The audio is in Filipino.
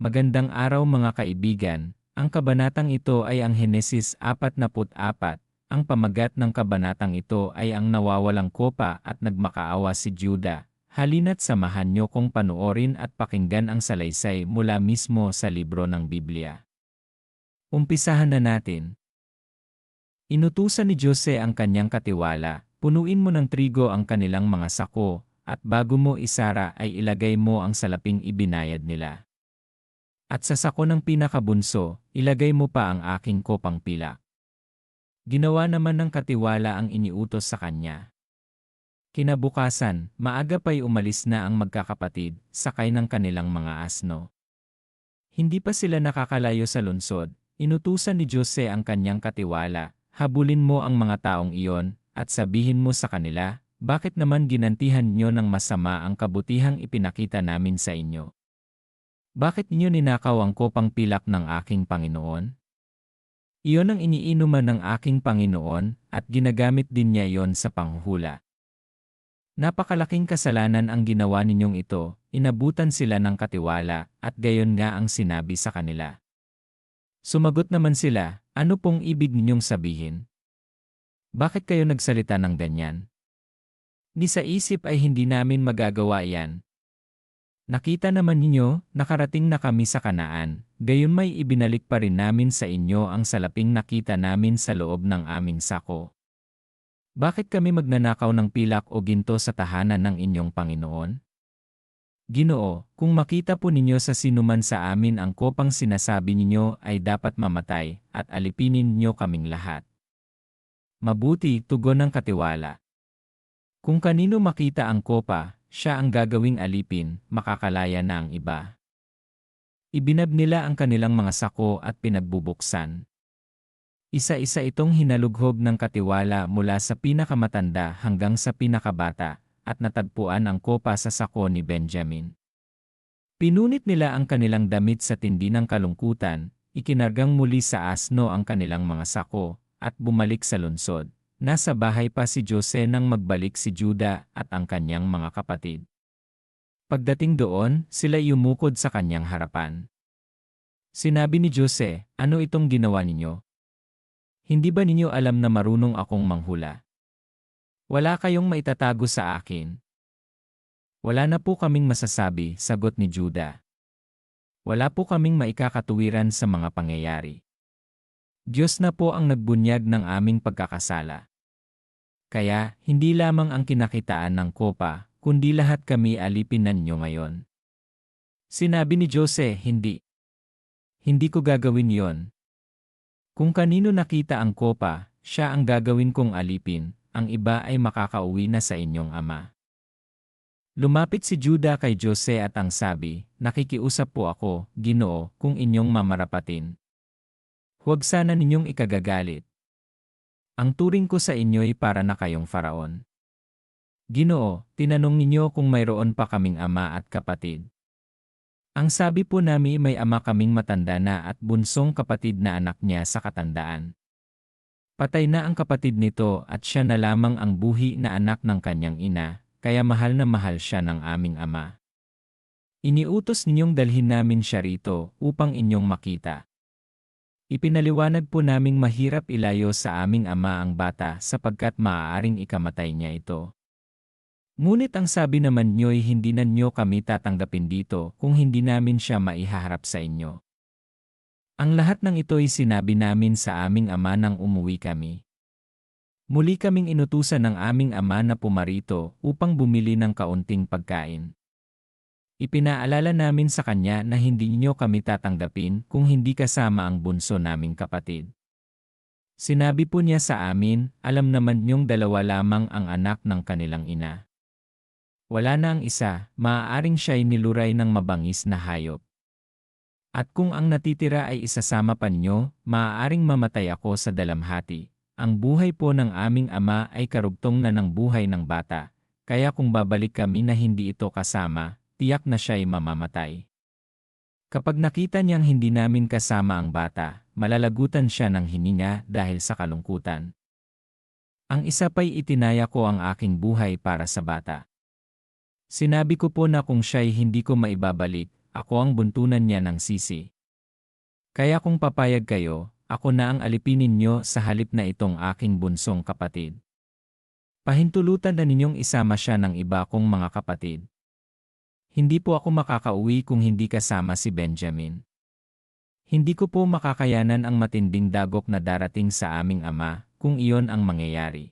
Magandang araw mga kaibigan, ang kabanatang ito ay ang Henesis 44. Ang pamagat ng kabanatang ito ay ang nawawalang kopa at nagmakaawa si Juda. Halina't samahan niyo kong panoorin at pakinggan ang salaysay mula mismo sa libro ng Biblia. Umpisahan na natin. Inutusan ni Jose ang kanyang katiwala, punuin mo ng trigo ang kanilang mga sako, at bago mo isara ay ilagay mo ang salaping ibinayad nila. At sa sako ng pinakabunso, ilagay mo pa ang aking kopang pilak. Ginawa naman ng katiwala ang iniutos sa kanya. Kinabukasan, maaga pa'y umalis na ang magkakapatid, sakay ng kanilang mga asno. Hindi pa sila nakakalayo sa lungsod, inutusan ni Jose ang kanyang katiwala, habulin mo ang mga taong iyon, at sabihin mo sa kanila, bakit naman ginantihan nyo ng masama ang kabutihang ipinakita namin sa inyo? Bakit niyo ninakaw ang kopang pilak ng aking Panginoon? Iyon ang iniinuman ng aking Panginoon at ginagamit din niya iyon sa panghuhula. Napakalaking kasalanan ang ginawa ninyong ito, inabutan sila ng katiwala at gayon nga ang sinabi sa kanila. Sumagot naman sila, ano pong ibig ninyong sabihin? Bakit kayo nagsalita ng ganyan? Ni sa isip ay hindi namin magagawa yan, Nakita naman ninyo, nakarating na kami sa kanaan, gayon may ibinalik pa rin namin sa inyo ang salaping nakita namin sa loob ng aming sako. Bakit kami magnanakaw ng pilak o ginto sa tahanan ng inyong Panginoon? Ginoo, kung makita po ninyo sa sinuman sa amin ang kopang sinasabi ninyo ay dapat mamatay at alipinin ninyo kaming lahat. Mabuti, tugon ng katiwala. Kung kanino makita ang kopa, siya ang gagawing alipin, makakalaya na ang iba. Ibinab nila ang kanilang mga sako at pinagbubuksan. Isa-isa itong hinalughog ng katiwala mula sa pinakamatanda hanggang sa pinakabata, at natagpuan ang kopa sa sako ni Benjamin. Pinunit nila ang kanilang damit sa tindi ng kalungkutan, ikinargang muli sa asno ang kanilang mga sako, at bumalik sa lungsod. Nasa bahay pa si Jose nang magbalik si Juda at ang kanyang mga kapatid. Pagdating doon, sila yumukod sa kanyang harapan. Sinabi ni Jose, ano itong ginawa ninyo? Hindi ba ninyo alam na marunong akong manghula? Wala kayong maitatago sa akin. Wala na po kaming masasabi, sagot ni Juda. Wala po kaming maikakatuwiran sa mga pangyayari. Diyos na po ang nagbunyag ng aming pagkakasala. Kaya, hindi lamang ang kinakitaan ng kopa, kundi lahat kami alipin ninyo ngayon. Sinabi ni Jose, hindi. Hindi ko gagawin yon. Kung kanino nakita ang kopa, siya ang gagawin kong alipin, ang iba ay makakauwi na sa inyong ama. Lumapit si Juda kay Jose at ang sabi, Nakikiusap po ako, ginoo, kung inyong mamarapatin. Huwag sana ninyong ikagagalit. Ang turing ko sa inyo'y para na kayong faraon. Ginoo, tinanong ninyo kung mayroon pa kaming ama at kapatid. Ang sabi po nami may ama kaming matanda na at bunsong kapatid na anak niya sa katandaan. Patay na ang kapatid nito at siya na lamang ang buhi na anak ng kanyang ina, kaya mahal na mahal siya ng aming ama. Iniutos ninyong dalhin namin siya rito upang inyong makita. Ipinaliwanag po naming mahirap ilayo sa aming ama ang bata sapagkat maaaring ikamatay niya ito. Ngunit ang sabi naman niyo'y hindi na niyo kami tatanggapin dito kung hindi namin siya maihaharap sa inyo. Ang lahat ng ito'y sinabi namin sa aming ama nang umuwi kami. Muli kaming inutusan ng aming ama na pumarito upang bumili ng kaunting pagkain. Ipinaalala namin sa kanya na hindi niyo kami tatanggapin kung hindi kasama ang bunso naming kapatid. Sinabi po niya sa amin, alam naman niyong dalawa lamang ang anak ng kanilang ina. Wala na ang isa, maaaring siya'y niluray ng mabangis na hayop. At kung ang natitira ay isasama pa ninyo, maaaring mamatay ako sa dalamhati. Ang buhay po ng aming ama ay karugtong na ng buhay ng bata, kaya kung babalik kami na hindi ito kasama, tiyak na siya'y mamamatay. Kapag nakita niyang hindi namin kasama ang bata, malalagutan siya ng hininga dahil sa kalungkutan. Ang isa pa'y itinaya ko ang aking buhay para sa bata. Sinabi ko po na kung siya'y hindi ko maibabalik, ako ang buntunan niya ng sisi. Kaya kung papayag kayo, ako na ang alipinin nyo sa halip na itong aking bunsong kapatid. Pahintulutan na ninyong isama siya ng iba kong mga kapatid. Hindi po ako makakauwi kung hindi kasama si Benjamin. Hindi ko po makakayanan ang matinding dagok na darating sa aming ama kung iyon ang mangyayari.